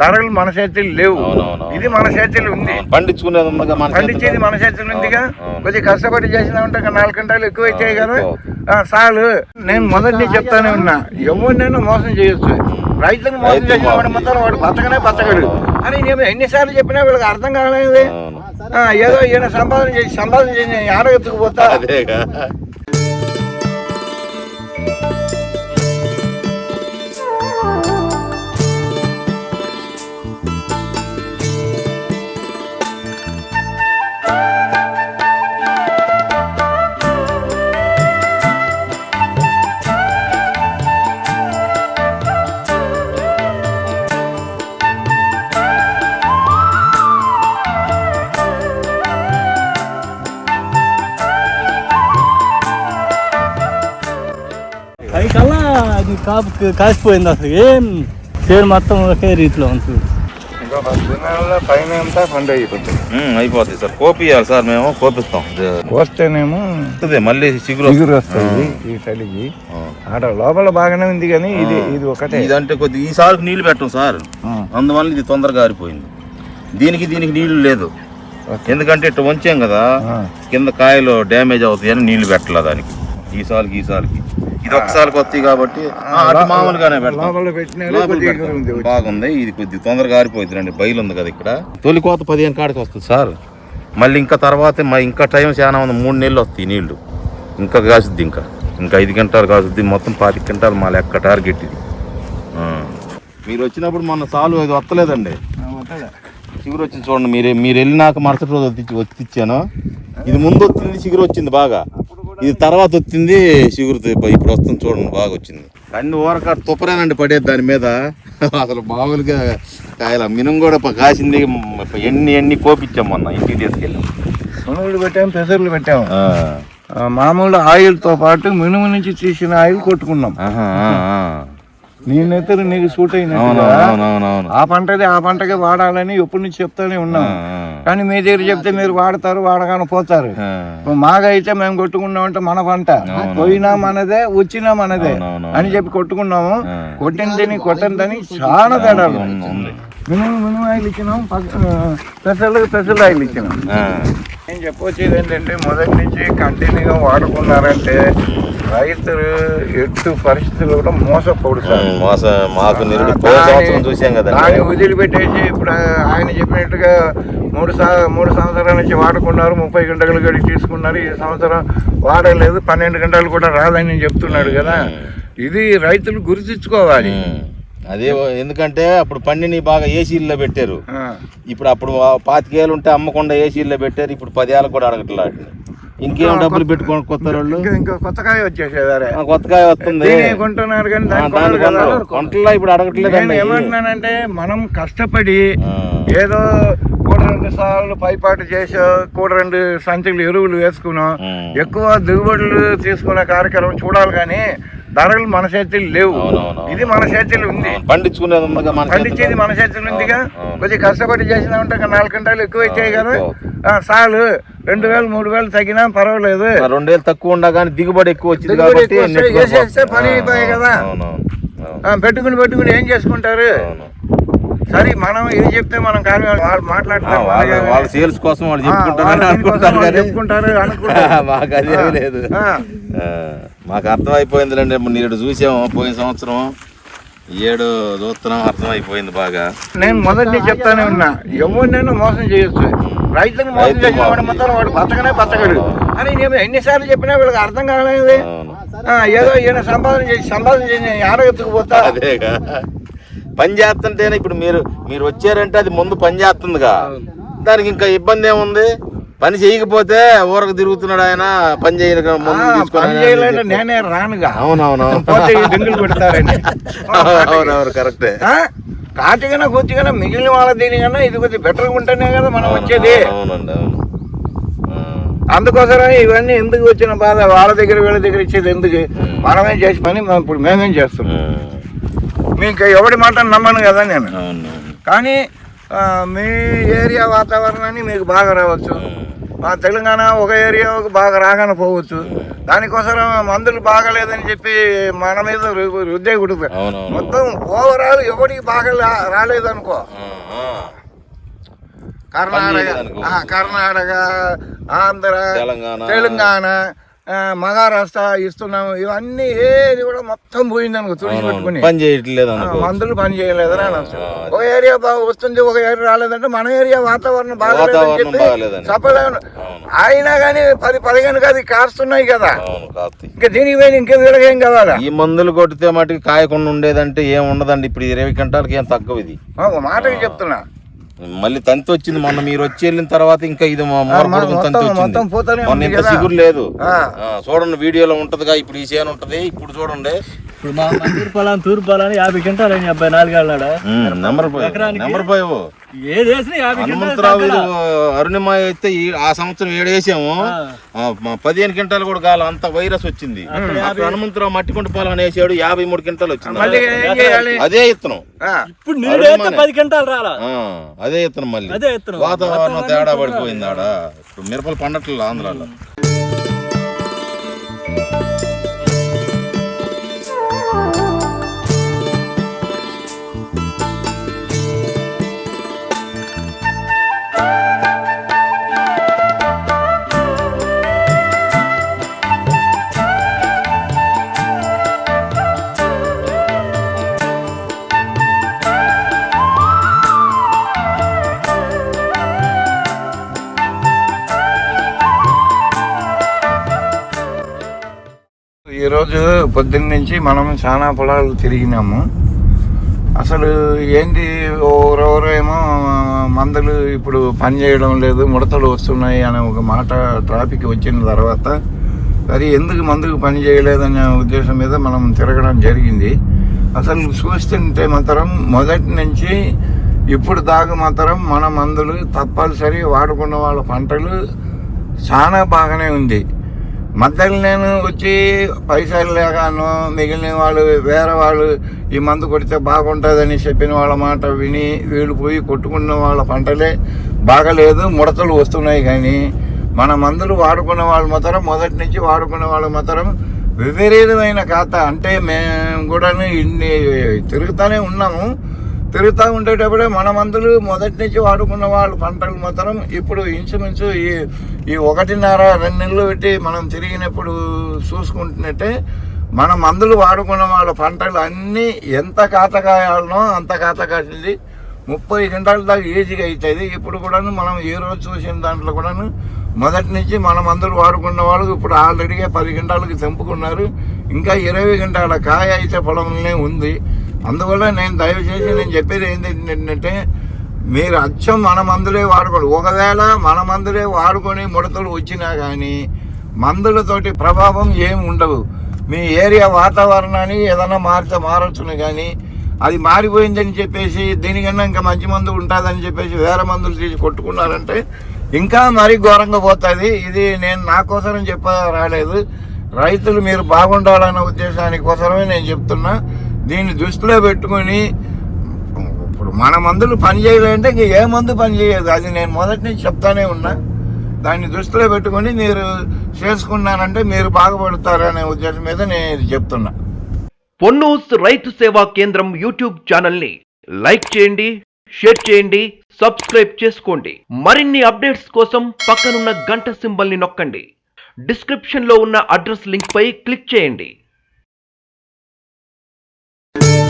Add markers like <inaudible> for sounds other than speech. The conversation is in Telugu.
ధరలు మన చేతులు లేవు. ఇది మన చేతులు ఉంది. పండించుకునేది పండించేది. మన చేతులు ఉందిగా. కొద్దిగా కష్టపడి చేసినా ఉంటే ఇంకా నాలుగు గంటలు ఎక్కువ అవుతాయి కదా. చాలు. నేను మొదటి చెప్తానే ఉన్నా. ఎవరినైనా మోసం చేయొచ్చు. రైతులకు మోసం చేసిన వాడు మొత్తం వాడు బతకనే బతకడు. అని నేను ఎన్నిసార్లు చెప్పినా వీళ్ళకి అర్థం కాలేదు. ఏదో ఈయన సంపాదన చేసి సంపాదన చేసి ఆడగెత్తుకుపోతా పైకల్లా అది కాపు కాసిపోయింది అసలు ఏం పేరు మొత్తం ఒకే రీతిలో ఉంటుంది పైన పండు అయిపోతుంది సార్ కోపియాలి సార్ మేము కోపిస్తాం ఇది కోస్తేనేమో మళ్ళీ చిగురు ఎగురు వస్తుంది. ఈ చలికి. ఆడ లోపల బాగానే ఉంది కానీ ఇది ఇది ఒకటే ఇదంటే కొద్ది ఈసారికి నీళ్ళు పెట్టం సార్. అందువల్ల ఇది తొందరగా ఆరిపోయింది దీనికి దీనికి నీళ్ళు లేదు ఎందుకంటే ఇట్లా వంచాం కదా. కింద కాయలు డ్యామేజ్ అవుతాయి అని నీళ్ళు పెట్టలే దానికి ఈసారికి ఈసారికి ఇది ఒకసారికి వస్తాయి కాబట్టి మామూలుగానే పెడతాం. బాగుంది. ఇది కొద్ది తొందరగా ఆరిపోయింది రండి. బయలు ఉంది కదా ఇక్కడ. తొలి కోత పదిహేను కాడికి వస్తుంది సార్. మళ్ళీ ఇంకా తర్వాత మ- ఇంకా టైం చాలా ఉంది. మూడు నెలలు వస్తాయి నీళ్ళు. ఇంకా కాసుద్ది ఇంకా. ఇంకా ఐదు గంటలు కాసుద్ది. మొత్తం పాతి గంటలు మా లెక్క టార్గెట్ ఇది. మీరు వచ్చినప్పుడు మొన్న సాలు అది వస్తలేదండి. చిగురు వచ్చింది చూడండి. మీరు మీరు వెళ్ళినాక మరుసటి రోజు వచ్చి వచ్చిచ్చాను ఇది ముందు వచ్చింది చిగురు వచ్చింది బాగా. ఇది తర్వాత వచ్చింది చిగురు ఇప్పుడు వస్తుంది చూడండి బాగా వచ్చింది. అన్ని ఊరక తుపరేనండి పడేది దాని మీద. అసలు మామూలుగా కాయల మినుం కూడా కాసింది. ఎన్ని ఎన్ని కోపిచ్చాం మొన్న ఇంటికి తీసుకెళ్ళాం మునుగుడు పెట్టాము పెసర్లు పెట్టాము మామూలు ఆయిల్తో పాటు మినుము నుంచి తీసిన ఆయిల్ కొట్టుకున్నాం. ఆహా, ఆ, ఆ. నీ నెత్తరు నీకు సూట్ అవునవునవునవును ఆ పంటది ఆ పంటకే వాడాలని ఎప్పటి నుంచి చెప్తానే ఉన్నాం. కానీ మీ దగ్గర చెప్తే మీరు వాడతారు వాడగానే పోతారు. ఇప్పుడు మాగా అయితే మేము కొట్టుకున్నామంటే మన పంట. పోయినా మనదే వచ్చినా మనదే. అని చెప్పి కొట్టుకున్నాము. కొట్టిందని కొట్టందని చాలా తేడాలు. మినుము మినుము ఆయిల్ ఇచ్చినాం పెసర్లకు పెసర్లు ఆయిల్ ఇచ్చినాం. నేను చెప్పొచ్చేది ఏంటంటే మొదటి నుంచి కంటిన్యూగా వాడుకున్నారంటే రైతులు ఎటు పరిస్థితులు కూడా మోసపోడుతారు మోస మాకు సంవత్సరం చూసాం దాన్ని వదిలిపెట్టేసి ఇప్పుడు ఆయన చెప్పినట్టుగా మూడు మూడు సంవత్సరాల నుంచి వాడుకున్నారు ముప్పై గంటలు గడి తీసుకున్నారు ఈ సంవత్సరం వాడలేదు పన్నెండు గంటలు కూడా రాదని చెప్తున్నాడు కదా. ఇది రైతులు గుర్తించుకోవాలి. అదే ఎందుకంటే అప్పుడు పండిని బాగా ఏసీల్లో పెట్టారు. ఇప్పుడు అప్పుడు పాతికేళ్ళు ఉంటే అమ్మకుండా ఏసీల్లో పెట్టారు ఇప్పుడు పదేళ్ళకు కూడా అడగట్లా వాటిని. ఇంకేం డబ్బులు పెట్టుకోండి కొత్త వాళ్ళు ఇంకా ఇంకా కొత్తకాయ వచ్చేసేదారే కొత్తగా వస్తుంది కొంటున్నారు కానీ. కొంటల్లో ఇప్పుడు నేను అడగట్లేదండి ఏమంటున్నానంటే మనం కష్టపడి. ఏదో కూడా రెండు సార్లు పైపాటు చేసో కూడా రెండు సంచులు ఎరువులు వేసుకున్నాం. ఎక్కువ దిగుబడులు తీసుకునే కార్యక్రమం చూడాలి కానీ ధరలు మన చేతులు లేవు. ఇది మన చేతులు ఉంది పండించుకునేది పండించేది. మన చేతులు ఉందిగా. కొద్దిగా కష్టపడి చేసినా ఉంటే ఇంకా నాలుగు గంటలు ఎక్కువ అవుతాయి కదా చాలు రెండు వేలు మూడు వేలు తగ్గినా పర్వాలేదు ఆ, రెండేళ్ళు తక్కువ ఉండా కానీ దిగుబడి ఎక్కువ వచ్చింది కాబట్టి. పని అయిపోయాయి కదా. పెట్టుకుని పెట్టుకుని ఏం చేసుకుంటారు. సరే మనం ఇది చెప్తే మనం కానీ వాళ్ళు మాట్లాడతారు వాళ్ళ సేల్స్ కోసం వాళ్ళు చెప్పుకుంటారు అనుకుంటారు కానీ <laughs> మాకు అదేమీ లేదు. మాకు అర్థమైపోయిందిలేండి. నేను చూసాము పోయిన సంవత్సరం ఏడు చూస్తున్నాం అర్థమైపోయింది బాగా. నేను మొదటి చెప్తానే ఉన్నా ఎవరినైనా మోసం చేయొచ్చు? రైతులకు మోసం చేసిన వాడు మొత్తం వాడు బతకనే బతకడు. అని నేను ఎన్నిసార్లు చెప్పినా వీళ్ళకి అర్థం కాలేదు. ఏదో ఈయన సంపాదన చేసి సంపాదన చేసి ఆడగెత్తుకుపోతా అదేగా. పని చేస్తుంటేనే ఇప్పుడు మీరు మీరు వచ్చారంటే అది ముందు పని చేస్తుందిగా. దానికి ఇంకా ఇబ్బంది ఏముంది? పని చేయకపోతే ఊరకు తిరుగుతున్నాడు ఆయన పని చేయాలంటే నేనే రానుగా. అవునవును. పెడతారని. కరెక్టే. ఆ, కాటికన్నా కొద్దిగా మిగిలిన వాళ్ళ దీనికన్నా ఇది కొద్దిగా బెటర్గా ఉంటేనే కదా మనం వచ్చేది. అవునండి అవును. అందుకోసమే ఇవన్నీ ఎందుకు వచ్చిన బాధ? వాళ్ళ దగ్గర వీళ్ళ దగ్గర ఇచ్చేది ఎందుకు? మనమే చేసి పని ఇప్పుడు మేమేం చేస్తున్నాం. మీకు ఎవడి మాట నమ్మను కదా నేను. కానీ మీ ఏరియా వాతావరణాన్ని మీకు బాగా రావచ్చు. మా తెలంగాణ ఒక ఏరియా బాగా రాగానే పోవచ్చు. దానికోసం మందులు బాగలేదని చెప్పి మన మీద రుద్దే కుడుతుంది. మొత్తం ఓవరాల్ ఎవరికి బాగా రాలేదనుకో. కర్ణాటక కర్ణాటక ఆంధ్ర తెలంగాణ. మహారాష్ట్ర ఇస్తున్నాము ఇవన్నీ ఏది కూడా మొత్తం పోయింది అనుకో అవునవును. తుడిచిపెట్టుకుని పని చేయట్లేదు మందులు పని చేయలేదని అని. ఒక ఏరియా బాగా వస్తుంది ఒక ఏరియా రాలేదంటే మన ఏరియా వాతావరణం బాగాలేదని చెప్పి. అయినా కానీ పది పదిహేను కాదు కాస్తున్నాయి కదా. ఇంకా దీనికి పోయి ఇంకేం వీళ్ళకేం కావాలా? ఈ మందులు కొడితే మటుకు కాయకుండా ఉండేదంటే ఏం ఉండదండి. ఇప్పుడు ఇరవై గంటలకి ఏం తక్కువ ఇది. ఒక మాటకి చెప్తున్నా. మళ్ళీ తంతి వచ్చింది. మొన్న మీరు వచ్చి వెళ్ళిన తర్వాత ఇంకా ఇది తంతి వచ్చింది. మొన్న ఇంత. సిగురు లేదు. చూడండి వీడియోలో ఉంటదిగా ఇప్పుడు ఈ చేను ఉంటది ఇప్పుడు చూడండి. ఇప్పుడు మా మందిర్ తూర్పు పొలాన్ని యాభై క్వింటాలు అబ్బాయి నాలుగేళ్ళాడ? నెంబర్ ఫైవ్ ఎకరానికి? నెంబర్ యాభై హనుమంతరావు అరుణిమ అయితే ఈ ఆ సంవత్సరం ఏడేసాము పదిహేను క్వింటాలు కూడా కాలం అంత వైరస్ వచ్చింది. హనుమంతరావు మట్టికొండ పొలం వేసాడు యాభై మూడు క్వింటాలు వచ్చింది. మళ్ళీ ఏం చేయాలి? అదే ఇత్తనం. ఇప్పుడు పది క్వింటాలు రాలా. ఆ, అదే ఇత్తనం మళ్ళీ. వాతావరణం తేడా పడిపోయింది ఆడ. ఇప్పుడు మిరపలు పండట్లేదు ఆంధ్రాలో. ఈరోజు పొద్దున్న నుంచి మనం చాలా పొలాలు తిరిగినాము. అసలు ఏంటి ఎవరెవరు ఏమో మందులు ఇప్పుడు పని చేయడం లేదు ముడతలు వస్తున్నాయి అనే ఒక మాట ట్రాఫిక్ వచ్చిన తర్వాత అది ఎందుకు మందుకు పని చేయలేదనే ఉద్దేశం మీద మనం తిరగడం జరిగింది. అసలు చూస్తుంటే మాత్రం మొదటి నుంచి ఇప్పుడు దాకా మాత్రం మన మందులు తప్పనిసరి వాడుకున్న వాళ్ళ పంటలు చాలా బాగానే ఉంది. మధ్యలో నేను వచ్చి పైసలు లేకను మిగిలిన వాళ్ళు వేరే వాళ్ళు ఈ మందు కొడితే బాగుంటుందని చెప్పిన వాళ్ళ మాట విని వీళ్ళు పోయి కొట్టుకున్న వాళ్ళ పంటలే బాగలేదు ముడతలు వస్తున్నాయి కానీ మన మందులు వాడుకున్న వాళ్ళు మాత్రం మొదటి నుంచి వాడుకున్న వాళ్ళు మాత్రం విపరీతమైన ఖాతా. అంటే మేము కూడా ఇన్ని తిరుగుతూనే ఉన్నాము. తిరుగుతూ ఉండేటప్పుడే మన మందులు మొదటి నుంచి వాడుకున్న వాళ్ళు పంటలు మాత్రం ఇప్పుడు ఇంచుమించు ఈ ఈ ఒకటిన్నర రెండు నెలలు పెట్టి మనం తిరిగినప్పుడు చూసుకుంటున్నట్టే మన మందులు వాడుకున్న వాళ్ళ పంటలు అన్నీ ఎంత కాతకాయాలనో అంత కాతకాసింది. ముప్పై గంటల దాకా ఈజీగా అవుతుంది ఇప్పుడు కూడా మనం ఏ రోజు చూసిన దాంట్లో కూడాను మొదటి నుంచి మన మందులు వాడుకున్న వాళ్ళు ఇప్పుడు ఆల్రెడీగా పది గంటలకు తెంపుకున్నారు. ఇంకా ఇరవై గంటల కాయ అయితే పొలంలోనే ఉంది. అందువల్ల నేను దయచేసి నేను చెప్పేది ఏంటి ఏంటంటే మీరు అచ్చం మన మందులే వాడుకోండి. ఒకవేళ మన మందులే వాడుకొని ముడతలు వచ్చినా కానీ మందులతోటి ప్రభావం ఏమి ఉండవు మీ ఏరియా వాతావరణాన్ని ఏదైనా మార్చ మారచ్చును కానీ అది మారిపోయిందని చెప్పేసి దీనికన్నా ఇంకా మంచి మందు ఉంటుందని చెప్పేసి వేరే మందులు తీసి కొట్టుకున్నారంటే ఇంకా మరీ ఘోరంగా పోతుంది. ఇది నేను నా కోసరం చెప్ప రాలేదు రైతులు మీరు బాగుండాలన్న ఉద్దేశానికి కోసమే నేను చెప్తున్నా. దీన్ని దృష్టిలో పెట్టుకొని ఇప్పుడు మన మందులు పని చేయాలంటే ఇంక ఏ మందు పని చేయదు. అది నేను మొదటి నుంచి చెప్తానే ఉన్నా. దాన్ని దృష్టిలో పెట్టుకొని మీరు చేసుకున్నారంటే మీరు బాగుపడతారనే ఉద్దేశం మీద నేను ఇది చెప్తున్నా. పొన్నూస్ రైతు సేవా కేంద్రం యూట్యూబ్ ఛానల్ని లైక్ చేయండి షేర్ చేయండి సబ్స్క్రైబ్ చేసుకోండి. మరిన్ని అప్డేట్స్ కోసం పక్కనున్న గంట సింబల్ని నొక్కండి. డిస్క్రిప్షన్లో ఉన్న అడ్రస్ లింక్పై క్లిక్ చేయండి. you.